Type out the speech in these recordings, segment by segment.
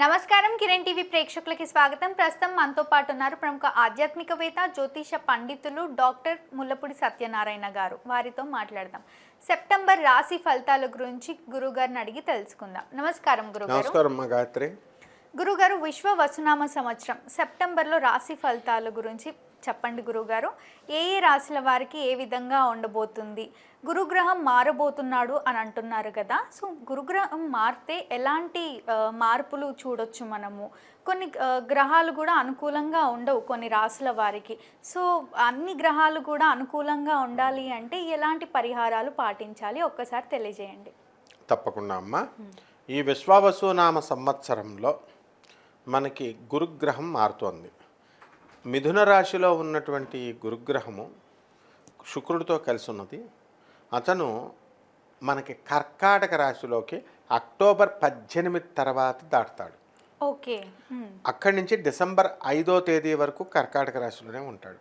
నమస్కారం కిరణ్ టీవీ ప్రేక్షకులకి స్వాగతం. ప్రస్తుతం మనతో పాటు ఉన్నారు ప్రముఖ ఆధ్యాత్మికవేత్త జ్యోతిష పండితులు డాక్టర్ ముల్లపూడి సత్యనారాయణ గారు. వారితో మాట్లాడదాం. సెప్టెంబర్ రాశి ఫలితాల గురించి గురుగారిని అడిగి తెలుసుకుందాం. నమస్కారం గురుగారు. గాయత్రి. గురుగారు విశ్వ వసునామ సంవత్సరం. సెప్టెంబర్లో రాశి ఫలితాల గురించి చెప్పండి గురుగారు ఏ ఏ రాశుల వారికి ఏ విధంగా ఉండబోతుంది? గురుగ్రహం మారబోతున్నాడు అని అంటున్నారు కదా సో గురుగ్రహం మారితే ఎలాంటి మార్పులు చూడొచ్చు మనము? కొన్ని గ్రహాలు కూడా అనుకూలంగా ఉండవు కొన్ని రాశుల వారికి. సో అన్ని గ్రహాలు కూడా అనుకూలంగా ఉండాలి అంటే ఎలాంటి పరిహారాలు పాటించాలి? ఒక్కసారి తెలియజేయండి. తప్పకుండా అమ్మా. ఈ విశ్వావసునామ సంవత్సరంలో మనకి గురుగ్రహం మారుతోంది. మిథున రాశిలో ఉన్నటువంటి గురుగ్రహము శుక్రుడితో కలిసి ఉన్నది అతను మనకి కర్కాటక రాశిలోకి అక్టోబర్ పద్దెనిమిది తర్వాత దాటుతాడు. ఓకే. అక్కడి నుంచి డిసెంబర్ ఐదో తేదీ వరకు కర్కాటక రాశిలోనే ఉంటాడు.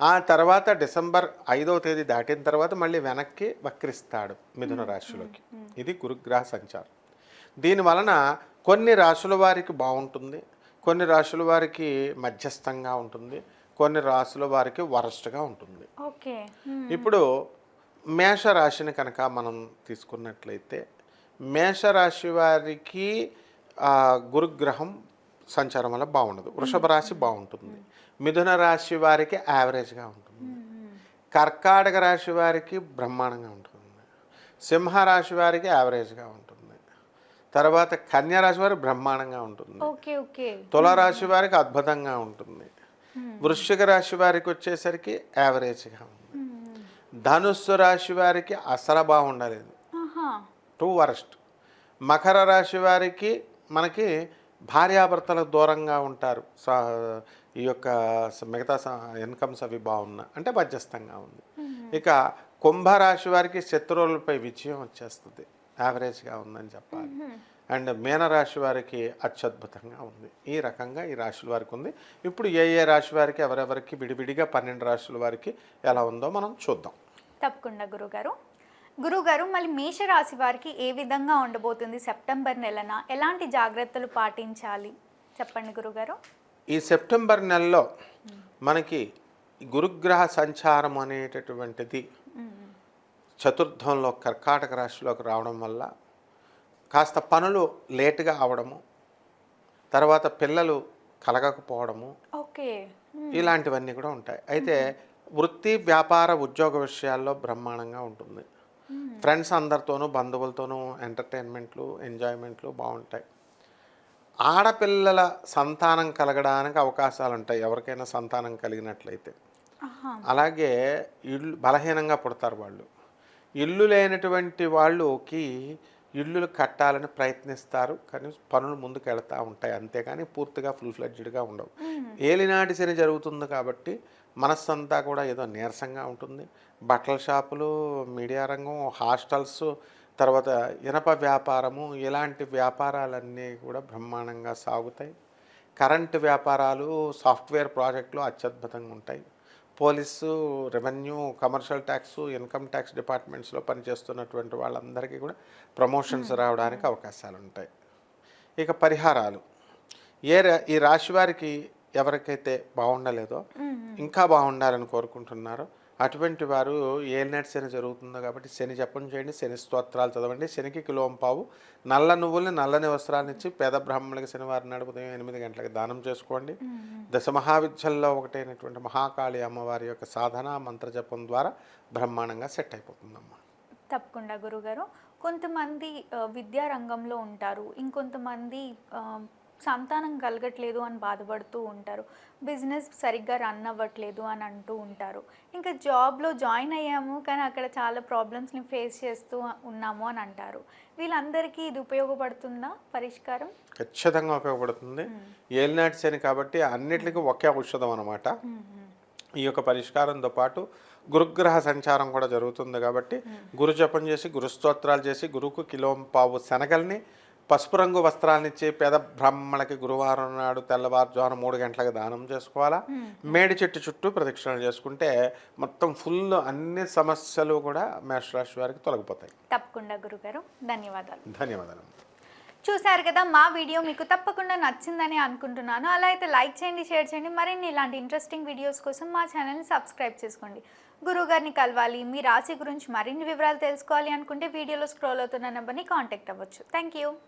ఆ తర్వాత డిసెంబర్ ఐదవ తేదీ దాటిన తర్వాత మళ్ళీ వెనక్కి వక్రిస్తాడు మిథున రాశిలోకి. ఇది గురుగ్రహ సంచారం. దీని వలన కొన్ని రాశుల వారికి బాగుంటుంది కొన్ని రాశుల వారికి మధ్యస్థంగా ఉంటుంది కొన్ని రాశుల వారికి వరస్ట్గా ఉంటుంది. ఇప్పుడు మేషరాశిని కనుక మనం తీసుకున్నట్లయితే మేషరాశి వారికి గురుగ్రహం సంచారం వల్ల బాగుండదు. వృషభ రాశి బాగుంటుంది. మిథున రాశి వారికి యావరేజ్గా ఉంటుంది. కర్కాటక రాశి వారికి బ్రహ్మాండంగా ఉంటుంది. సింహరాశి వారికి యావరేజ్గా ఉంటుంది. తర్వాత కన్యా రాశి వారికి బ్రహ్మాండంగా ఉంటుంది. Okay okay. తులారాశి వారికి అద్భుతంగా ఉంటుంది. వృశ్చిక రాశి వారికి వచ్చేసరికి యావరేజ్గా ఉంది. ఉమ్, ధనుస్సు రాశి వారికి అసలు బాగుండలేదు. Too worst. మకర రాశి వారికి మనకి భార్యాభర్తలకు దూరంగా ఉంటారు. ఈ యొక్క మిగతా ఇన్కమ్స్ అవి బాగున్నా అంటే మధ్యస్థంగా ఉంది. ఇక కుంభరాశి వారికి శత్రువులపై విజయం వచ్చేస్తుంది. యావరేజ్గా ఉందని చెప్పాలి. అండ్ మీనరాశి వారికి అత్యద్భుతంగా ఉంది. ఈ రకంగా ఈ రాశుల వారికి ఉంది. ఇప్పుడు ఏ ఏ రాశి వారికి ఎవరెవరికి విడివిడిగా పన్నెండు రాశుల వారికి ఎలా ఉందో మనం చూద్దాం. తప్పకుండా గురుగారు. గురుగారు మళ్ళీ మేషరాశి వారికి ఏ విధంగా ఉండబోతుంది? సెప్టెంబర్ నెలన ఎలాంటి జాగ్రత్తలు పాటించాలి? చెప్పండి గురుగారు. ఈ సెప్టెంబర్ నెలలో మనకి గురుగ్రహ సంచారం అనేటటువంటిది చతుర్థంలో కర్కాటక రాశిలోకి రావడం వల్ల కాస్త పనులు లేటుగా అవడము తర్వాత పిల్లలు కలగకపోవడము ఓకే. ఇలాంటివన్నీ కూడా ఉంటాయి. అయితే వృత్తి వ్యాపార ఉద్యోగ విషయాల్లో బ్రహ్మాండంగా ఉంటుంది. ఫ్రెండ్స్ అందరితోనూ బంధువులతోనూ ఎంటర్టైన్మెంట్లు ఎంజాయ్మెంట్లు బాగుంటాయి. ఆడపిల్లల సంతానం కలగడానికి అవకాశాలు ఉంటాయి ఎవరికైనా సంతానం కలిగినట్లయితే. అలాగే ఇల్లు బలహీనంగా పుడతారు వాళ్ళు. ఇల్లు లేనటువంటి వాళ్ళకి ఇల్లులు కట్టాలని ప్రయత్నిస్తారు కానీ పనులు ముందుకు వెళ్తూ ఉంటాయి అంతేగాని పూర్తిగా ఫుల్ ఫ్లెడ్జ్డ్గా ఉండవు. ఏలినాటి శని జరుగుతుంది కాబట్టి మనస్సంతా కూడా ఏదో నీరసంగా ఉంటుంది. బట్టల షాపులు మీడియా రంగం హాస్టల్స్ తర్వాత ఇనప వ్యాపారము ఇలాంటి వ్యాపారాలన్నీ కూడా బ్రహ్మాండంగా సాగుతాయి. కరెంటు వ్యాపారాలు సాఫ్ట్వేర్ ప్రాజెక్టులు అత్యద్భుతంగా ఉంటాయి. Police revenue commercial tax income tax డిపార్ట్మెంట్స్లో పనిచేస్తున్నటువంటి వాళ్ళందరికీ కూడా ప్రమోషన్స్ రావడానికి అవకాశాలు ఉంటాయి ఇక పరిహారాలు. ఏ ఈ రాశి వారికి ఎవరికైతే బాగుండలేదో ఇంకా బాగుండాలని కోరుకుంటున్నారో అటువంటి వారు ఏ నెట్ శని జరుగుతుందో కాబట్టి శని జపం చేయండి శని స్తోత్రాలు చదవండి. శనికి కిలోం పావు. నల్ల నువ్వుల్ని నల్లని వస్త్రాలను ఇచ్చి పేద బ్రాహ్మణులకి శనివారం నాడు ఉదయం ఎనిమిది గంటలకు దానం చేసుకోండి. దశ మహావిద్యల్లో ఒకటైనటువంటి మహాకాళి అమ్మవారి యొక్క సాధన మంత్రజపం ద్వారా బ్రహ్మాండంగా సెట్ అయిపోతుందమ్మా. తప్పకుండా గురుగారు. కొంతమంది ఆ, విద్యా రంగంలో ఉంటారు. ఇంకొంతమంది సంతానం కలగట్లేదు అని బాధపడుతూ ఉంటారు. బిజినెస్ సరిగ్గా రన్ అవ్వట్లేదు అని అంటూ ఉంటారు. ఇంకా జాబ్లో జాయిన్ అయ్యాము కానీ అక్కడ చాలా ప్రాబ్లమ్స్ని ఫేస్ చేస్తూ ఉన్నాము అని అంటారు. వీళ్ళందరికీ ఇది ఉపయోగపడుతుందా పరిష్కారం? ఖచ్చితంగా ఉపయోగపడుతుంది. ఏలినాటి శని కాబట్టి అన్నిటికీ ఒకే ఔషధం అనమాట ఈ యొక్క పరిష్కారంతో పాటు గురుగ్రహ సంచారం కూడా జరుగుతుంది కాబట్టి గురు జపం చేసి గురు స్తోత్రాలు చేసి గురువుకు కిలో పావు శనగల్ని పసుపు రంగు వస్త్రాలను ఇచ్చి పేద బ్రాహ్మణులకి గురువారం నాడు తెల్లవారుజామున మూడు గంటలకు దానం చేసుకోవాలా? మేడి చెట్టు చుట్టూ ప్రదక్షిణలు చేసుకుంటే మొత్తం ఫుల్ అన్ని సమస్యలు కూడా మేషరాశి వారికి తొలగిపోతాయి. తప్పకుండా గురుగారు ధన్యవాదాలు. ధన్యవాదాలు. చూశారు కదా మా వీడియో మీకు తప్పకుండా నచ్చిందని అనుకుంటున్నాను. అలా అయితే లైక్ చేయండి షేర్ చేయండి. మరిన్ని ఇలాంటి ఇంట్రెస్టింగ్ వీడియోస్ కోసం మా ఛానల్ని సబ్స్క్రైబ్ చేసుకోండి. గురువుగారిని కలవాలి మీ రాశి గురించి మరిన్ని వివరాలు తెలుసుకోవాలి అనుకుంటే వీడియోలో స్క్రోల్ అవుతున్న నెంబర్ని కాంటాక్ట్ అవ్వచ్చు. Thank you